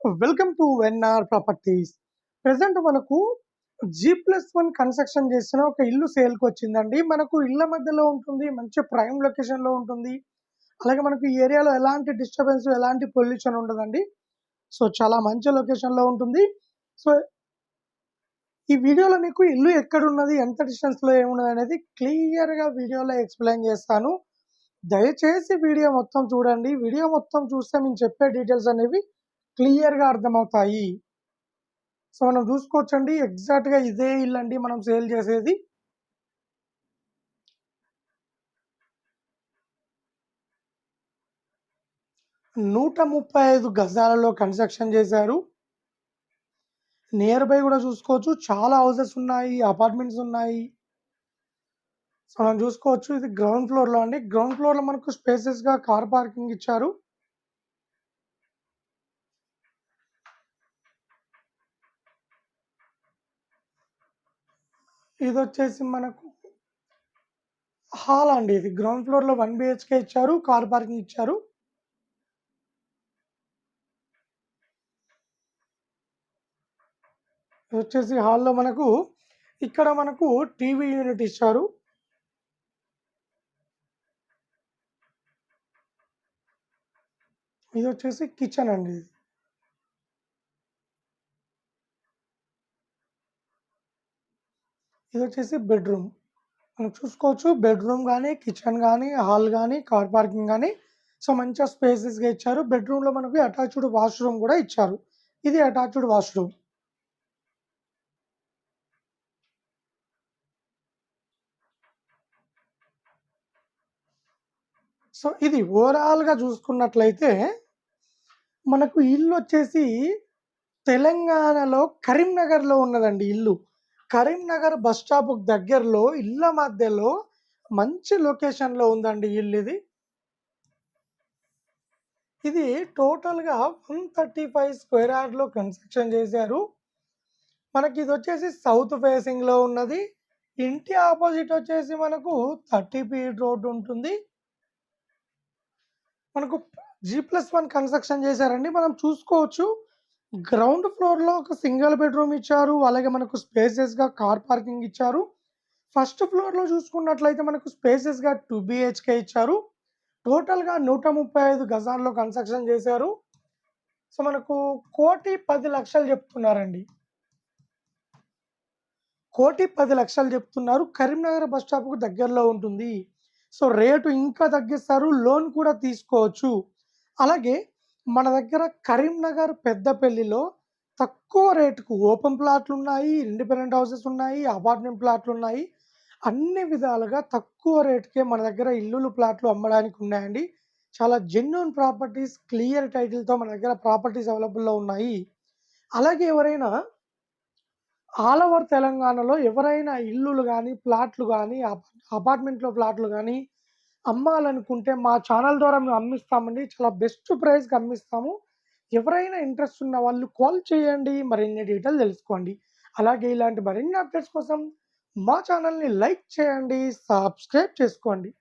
Welcome to NR properties. Present మనకు G plus one construction చేసిన ఒక ఇల్లు సేల్కి వచ్చిందండి. మనకు ఇళ్ళ మధ్యలో ఉంటుంది మంచి ప్రైమ్ లొకేషన్లో ఉంటుంది. అలాగే మనకు ఈ ఏరియాలో ఎలాంటి డిస్టర్బెన్స్ ఎలాంటి పొల్యూషన్ ఉండదండి. సో చాలా మంచి లొకేషన్లో ఉంటుంది. సో ఈ వీడియోలో మీకు ఇల్లు ఎక్కడున్నది ఎంత డిస్టెన్స్లో ఏమున్నది అనేది క్లియర్గా వీడియోలో ఎక్స్ప్లెయిన్ చేస్తాను. దయచేసి వీడియో మొత్తం చూడండి. వీడియో మొత్తం చూస్తే మేము చెప్పే డీటెయిల్స్ అనేవి క్లియర్గా అర్థమవుతాయి. సో మనం చూసుకోవచ్చండి. ఎగ్జాక్ట్గా ఇదే ఇల్లు అండి మనం సేల్ చేసేది. నూట ముప్పై ఐదు గజాలలో కన్స్ట్రక్షన్ చేశారు. నియర్ బై కూడా చూసుకోవచ్చు. చాలా హౌసెస్ ఉన్నాయి అపార్ట్మెంట్స్ ఉన్నాయి. సో మనం చూసుకోవచ్చు. ఇది గ్రౌండ్ ఫ్లోర్లో అండి. గ్రౌండ్ ఫ్లోర్లో మనకు స్పేసెస్గా కార్ పార్కింగ్ ఇచ్చారు. ఇది వచ్చేసి మనకు హాల్ అండి ఇది. గ్రౌండ్ ఫ్లోర్లో వన్ బిహెచ్కే ఇచ్చారు. కార్ పార్కింగ్ ఇచ్చారు. ఇది వచ్చేసి హాల్లో మనకు ఇక్కడ మనకు టీవీ యూనిట్ ఇచ్చారు. ఇది వచ్చేసి కిచెన్ అండి ఇది. ఇది వచ్చేసి బెడ్రూమ్. మనం చూసుకోవచ్చు బెడ్రూమ్ కానీ కిచెన్ కానీ హాల్ కానీ కార్ పార్కింగ్ కానీ సో మంచిగా స్పేసెస్గా ఇచ్చారు. బెడ్రూమ్లో మనకి అటాచ్డ్ వాష్రూమ్ కూడా ఇచ్చారు. ఇది అటాచ్డ్ వాష్రూమ్. సో ఇది ఓవరాల్గా చూసుకున్నట్లయితే మనకు ఇల్లు వచ్చేసి తెలంగాణలో కరీంనగర్లో ఉన్నదండి ఇల్లు. కరీంనగర్ బస్ స్టాప్ దగ్గరలో ఇళ్ళ మధ్యలో మంచి లొకేషన్లో ఉందండి ఇల్లు ఇది. ఇది టోటల్గా వన్ థర్టీ ఫైవ్ స్క్వేర్ యార్డ్లో కన్స్ట్రక్షన్ చేశారు. మనకి ఇది వచ్చేసి సౌత్ ఫేసింగ్లో ఉన్నది. ఇంటి ఆపోజిట్ వచ్చేసి మనకు థర్టీ ఫీట్ రోడ్ ఉంటుంది. మనకు జీ ప్లస్ వన్ కన్స్ట్రక్షన్ చేశారండి. మనం చూసుకోవచ్చు. గ్రౌండ్ ఫ్లోర్లో ఒక సింగిల్ బెడ్రూమ్ ఇచ్చారు. అలాగే మనకు స్పేసెస్గా కార్ పార్కింగ్ ఇచ్చారు. ఫస్ట్ ఫ్లోర్లో చూసుకున్నట్లయితే మనకు స్పేసెస్గా టూ బిహెచ్కే ఇచ్చారు. టోటల్గా నూట ముప్పై ఐదు గజాల్లో కన్స్ట్రక్షన్ చేశారు. సో మనకు కోటి పది లక్షలు చెప్తున్నారండి. కోటి పది లక్షలు చెప్తున్నారు. కరీంనగర్ బస్ స్టాప్కు దగ్గరలో ఉంటుంది. సో రేటు ఇంకా తగ్గిస్తారు. లోన్ కూడా తీసుకోవచ్చు. అలాగే మన దగ్గర కరీంనగర్ పెద్దపల్లిలో తక్కువ రేటుకు ఓపెన్ ప్లాట్లు ఉన్నాయి ఇండిపెండెంట్ హౌసెస్ ఉన్నాయి అపార్ట్మెంట్ ప్లాట్లు ఉన్నాయి అన్ని విధాలుగా తక్కువ రేటుకే మన దగ్గర ఇల్లులు ప్లాట్లు అమ్మడానికి ఉన్నాయండి. చాలా జెన్యున్ ప్రాపర్టీస్ క్లియర్ టైటిల్తో మన దగ్గర ప్రాపర్టీస్ అవైలబుల్లో ఉన్నాయి. అలాగే ఎవరైనా ఆల్ ఓవర్ తెలంగాణలో ఎవరైనా ఇల్లులు కానీ ప్లాట్లు కానీ అపార్ట్మెంట్లో ప్లాట్లు కానీ అమ్మాలనుకుంటే మా ఛానల్ ద్వారా మేము అమ్మిస్తామండి. చాలా బెస్ట్ ప్రైస్కి అమ్మిస్తాము. ఎవరైనా ఇంట్రెస్ట్ ఉన్న వాళ్ళు కాల్ చేయండి. మరిన్ని డీటెయిల్ తెలుసుకోండి. అలాగే ఇలాంటి మరిన్ని అప్డేట్స్ కోసం మా ఛానల్ని లైక్ చేయండి. సబ్స్క్రైబ్ చేసుకోండి.